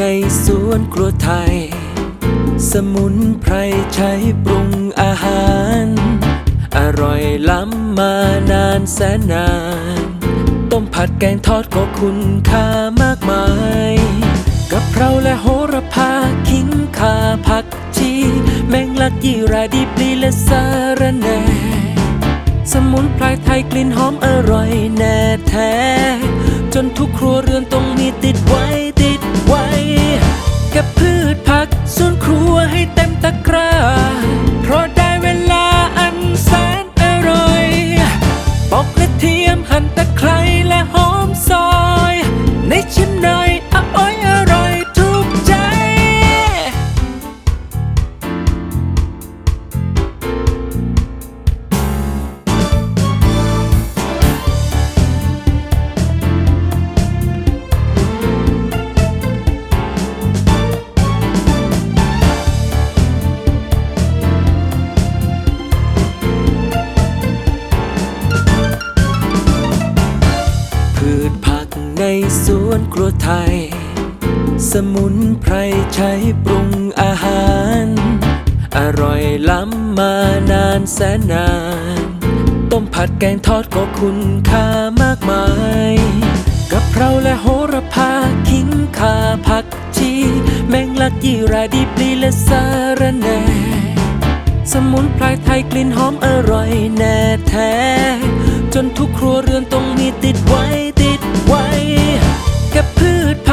ในสวนครัวไทย สมุนไพรใช้ปรุงอาหาร อร่อยล้ำมานานแสนนาน ต้มผัดแกงทอดก็คุณค่ามากมายกะเพราและโหระพาขิงข่าผักชี แมงลักยี่ราดีปลีและสาระแหน่สมุนไพรไทยกลิ่นหอมอร่อยแน่แท้ จนทุกครัวเรือนต้องมีติดไว้ติดไว้ กับพืช พืชผักในสวนครัวไทย สมุนไพรใช้ปรุงอาหาร อร่อยล้ำมานานแสนนาน ต้มผัดแกงทอดก็คุณค่ามากมายกะเพราและโหระพาขิงข่าผักชี แมงลักยี่ราดีปลีและสาระแหน่สมุนไพรไทยกลิ่นหอมอร่อยแน่แท้ จนทุกครัวเรือนต้องมีติดไว้ติดไว้ แค่พืช